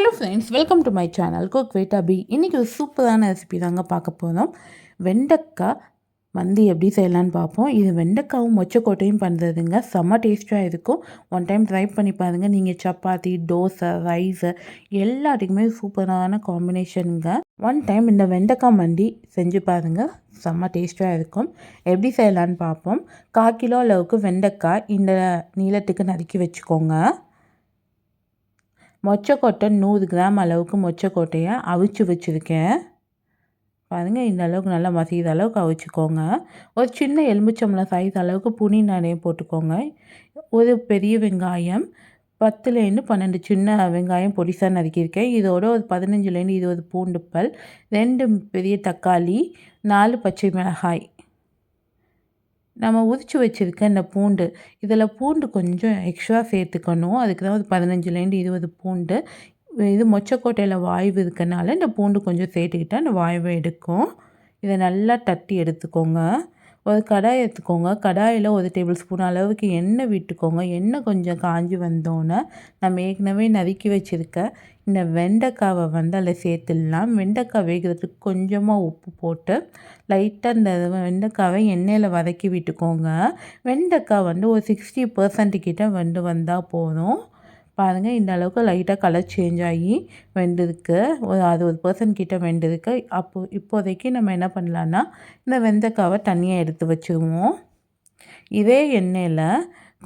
Hello friends welcome to my channel cook with Abi இன்றைக்கி ஒரு சூப்பரான ரெசிபி தாங்க பார்க்க போகிறோம் வெண்டைக்காய் வந்து எப்படி செய்யலான்னு பார்ப்போம். இது வெண்டைக்காவும் மொச்சக்கோட்டையும் பண்ணுறதுங்க செம்ம டேஸ்ட்டாக இருக்கும். ஒன் டைம் ட்ரை பண்ணி பாருங்கள் நீங்கள் சப்பாத்தி தோசை ரைஸு எல்லாத்துக்குமே சூப்பரான காம்பினேஷனுங்க ஒன் டைம் இந்த வெண்டைக்காய் மண்டி செஞ்சு பாருங்கள் செம்ம டேஸ்ட்டாக இருக்கும். எப்படி செய்யலான்னு பார்ப்போம். கால் கிலோ அளவுக்கு வெண்டைக்காய் இந்த நீளத்துக்கு நறுக்கி வச்சுக்கோங்க. மொச்சக்கொட்டை நூறு கிராம் அளவுக்கு மொச்சக்கொட்டையை அவிச்சு வச்சுருக்கேன். பாருங்கள் இந்த அளவுக்கு நல்லா மசிகிற அளவுக்கு அவிச்சுக்கோங்க. ஒரு சின்ன எலுமிச்சம்பளம் சைஸ் அளவுக்கு புனி நிறைய போட்டுக்கோங்க. ஒரு பெரிய வெங்காயம் பத்துலேருந்து பன்னெண்டு சின்ன வெங்காயம் பொடிசாக நறுக்கியிருக்கேன். இதோட ஒரு பதினஞ்சுலேருந்து இருபது பூண்டுப்பல் ரெண்டு பெரிய தக்காளி நாலு பச்சை மிளகாய் நம்ம உரித்து வச்சுருக்க இந்த பூண்டு இதில் பூண்டு கொஞ்சம் எக்ஸ்ட்ரா சேர்த்துக்கணும். அதுக்கு தான் ஒரு பதினஞ்சுலேருந்து இருபது பூண்டு. இது மொச்சக்கோட்டையில் வாய்வு இருக்கனால இந்த பூண்டு கொஞ்சம் சேர்த்துக்கிட்டால் அந்த வாய்வை எடுக்கும். இதை நல்லா தட்டி எடுத்துக்கோங்க. ஒரு கடாய் எடுத்துக்கோங்க. கடாயில் ஒரு டேபிள் ஸ்பூன் அளவுக்கு எண்ணெய் விட்டுக்கோங்க. எண்ணெய் கொஞ்சம் காஞ்சி வந்தோன்னே நம்ம ஏற்கனவே நறுக்கி வச்சுருக்க இந்த வெண்டைக்காவை வந்து அதில் சேர்த்துடலாம். வெண்டைக்காய் வேகிறதுக்கு கொஞ்சமாக உப்பு போட்டு லைட்டாக இந்த வெண்டைக்காவை எண்ணெயில் வதக்கி விட்டுக்கோங்க. வெண்டைக்காய் வந்து ஒரு சிக்ஸ்டி பர்சன்ட் கிட்ட வந்து வந்தால் போதும். பாருங்கள் இந்த அளவுக்கு லைட்டாக கலர் சேஞ்ச் ஆகி வெந்திருக்கு. ஒரு அறுபது பர்சன்ட் கிட்டே வெந்திருக்கு. அப்போ இப்போதைக்கு நம்ம என்ன பண்ணலான்னா இந்த வெந்தக்காவை தனியாக எடுத்து வச்சுருவோம். இதே எண்ணெயில்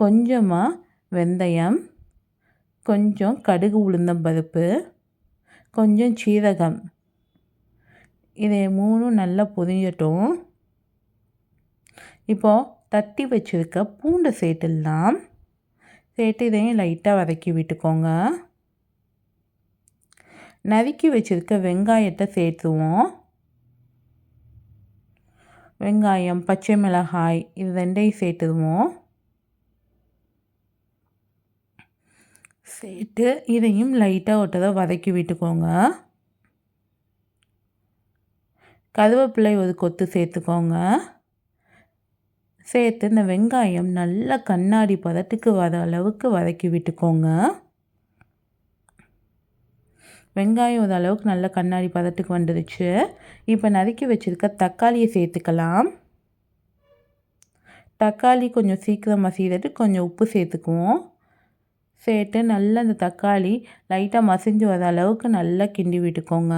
கொஞ்சமாக வெந்தயம் கொஞ்சம் கடுகு உளுந்தம் பருப்பு கொஞ்சம் சீரகம். இதை மூணும் நல்லா பொதிஞ்சட்டும் இப்போது தட்டி வச்சுருக்க பூண்டு சேர்த்துடலாம் சேர்த்து இதையும் லைட்டாக வதக்கி விட்டுக்கோங்க. நறுக்கி வச்சுருக்க வெங்காயத்தை சேர்த்துவோம். வெங்காயம் பச்சை மிளகாய் இது ரெண்டையும் சேர்த்துடுவோம் சேர்த்து இதையும் லைட்டாக ஒட்டதை வதக்கி விட்டுக்கோங்க. கருவேப்பிலை ஒரு கொத்து சேர்த்துக்கோங்க. சேர்த்து இந்த வெங்காயம் நல்லா கண்ணாடி பதத்துக்கு வர அளவுக்கு வதக்கி விட்டுக்கோங்க. வெங்காயம் ஒரு அளவுக்கு நல்ல கண்ணாடி பதத்துக்கு வந்துடுச்சு. இப்போ நறுக்கி வச்சுருக்க தக்காளியை சேர்த்துக்கலாம். தக்காளி கொஞ்சம் சீக்கிரம் மசிதுட்டு கொஞ்சம் உப்பு சேர்த்துக்குவோம். சேர்த்து நல்லா அந்த தக்காளி லைட்டாக மசிஞ்சு வர அளவுக்கு நல்லா கிண்டி விட்டுக்கோங்க.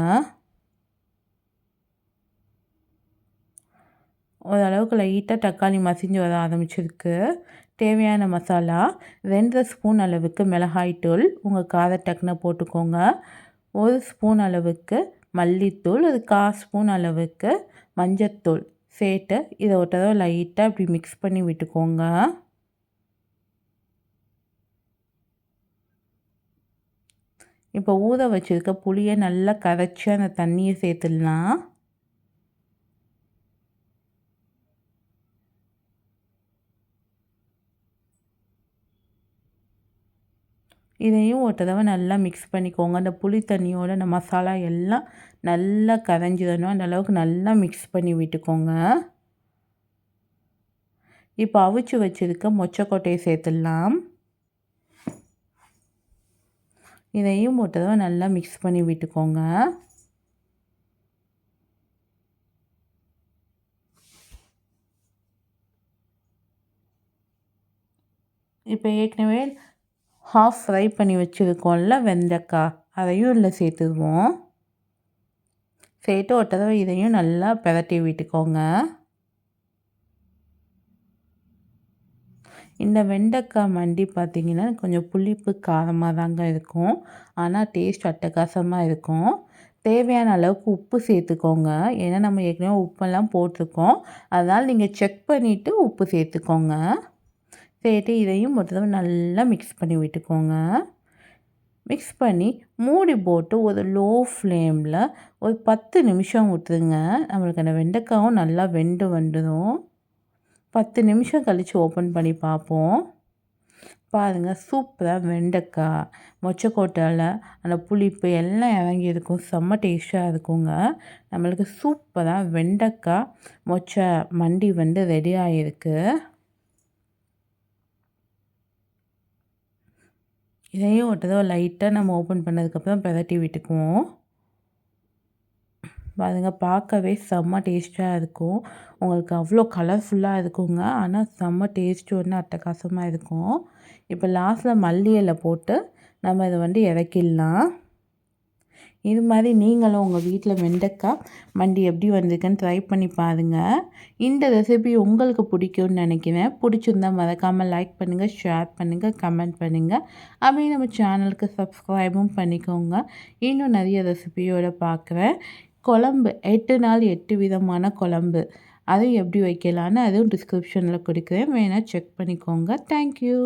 ஓரளவுக்கு லைட்டாக தக்காளி மசிஞ்சு வர ஆரம்பிச்சிருக்கு. தேவையான மசாலா ரெண்டு ஸ்பூன் அளவுக்கு மிளகாய்த்தூள் உங்கள் கார டக்குன்னு போட்டுக்கோங்க. ஒரு ஸ்பூன் அளவுக்கு மல்லித்தூள் ஒரு கால் ஸ்பூன் அளவுக்கு மஞ்சத்தூள் சேர்த்து இதை ஒரு தடவை லைட்டாக இப்படி மிக்ஸ் பண்ணி விட்டுக்கோங்க. இப்போ ஊற வச்சுருக்க புளியை நல்லா கரைச்சி அந்த தண்ணியை சேர்த்துடலாம். இதையும் ஒரு தடவை நல்லா மிக்ஸ் பண்ணிக்கோங்க. அந்த புளி தண்ணியோட அந்த மசாலா எல்லாம் நல்லா கரைஞ்சிடணும். அந்த அளவுக்கு நல்லா மிக்ஸ் பண்ணி விட்டுக்கோங்க. இப்போ அவிச்சு வச்சுருக்க மொச்சக்கொட்டையை சேர்த்துடலாம். இதையும் ஒரு தடவை நல்லா மிக்ஸ் பண்ணி விட்டுக்கோங்க. இப்போ ஏற்கனவே ஹாஃப் ஃப்ரை பண்ணி வச்சுருக்கோம்ல வெண்டைக்காய் அதையும் இதில் சேர்த்துருவோம் சேர்த்து ஒரு தடவை இதையும் நல்லா பிரட்டி விட்டுக்கோங்க. இந்த வெண்டைக்காய் மண்டி பார்த்திங்கன்னா கொஞ்சம் புளிப்பு காரமாக தாங்க இருக்கும். ஆனால் டேஸ்ட் அட்டகாசமாக இருக்கும். தேவையான அளவுக்கு உப்பு சேர்த்துக்கோங்க. ஏன்னா நம்ம ஏற்கனவே உப்பெல்லாம் போட்டிருக்கோம். அதனால் நீங்கள் செக் பண்ணிவிட்டு உப்பு சேர்த்துக்கோங்க. சேர்த்து இதையும் ஒரு தடவை நல்லா மிக்ஸ் பண்ணி விட்டுக்கோங்க. மிக்ஸ் பண்ணி மூடி போட்டு ஒரு லோ ஃப்ளேமில் ஒரு பத்து நிமிஷம் விட்டுருங்க நம்மளுக்கு அந்த வெண்டைக்காவும் நல்லா வெண்டு வந்துடும் பத்து நிமிஷம் கழித்து ஓப்பன் பண்ணி பார்ப்போம். பாருங்கள் சூப்பராக வெண்டைக்காய் மொச்சக்கோட்டையில் அந்த புளிப்பு எல்லாம் இறங்கி இருக்கும். செம்ம டேஸ்ட்டாக இருக்குங்க. நம்மளுக்கு சூப்பராக வெண்டைக்காய் மொச்சை மண்டி வந்து ரெடி ஆகிருக்கு இதையும் ஒரு தடவை லைட்டாக நம்ம ஓப்பன் பண்ணதுக்கப்புறம் பிரட்டி விட்டுக்குவோம். பாருங்க பார்க்கவே செம்ம டேஸ்ட்டாக இருக்கும். உங்களுக்கு அவ்வளோ கலர்ஃபுல்லாக இருக்குங்க. ஆனால் செம்ம டேஸ்ட்டு ஒன்று அட்டகாசமாக இருக்கும். இப்போ லாஸ்ட்டில் மல்லி இலை போட்டு நம்ம இதை வந்து இறக்கிடலாம். இது மாதிரி நீங்களும் உங்கள் வீட்டில் வெண்டைக்காய் மண்டி எப்படி வந்திருக்குன்னு ட்ரை பண்ணி பாருங்கள் இந்த ரெசிபி உங்களுக்கு பிடிக்கும்னு நினைக்கிறேன். பிடிச்சிருந்தா மறக்காமல் லைக் பண்ணுங்கள் ஷேர் பண்ணுங்கள் கமெண்ட் பண்ணுங்கள் அப்படியே நம்ம சேனலுக்கு சப்ஸ்கிரைபும் பண்ணிக்கோங்க. இன்னும் நிறைய ரெசிபியோடு பார்க்குறேன் குழம்பு எட்டு நாள் எட்டு விதமான குழம்பு. அதுவும் எப்படி வைக்கலான்னு அதுவும் டிஸ்கிரிப்ஷனில் கொடுக்குறேன். வேணால் செக் பண்ணிக்கோங்க. தேங்க்யூ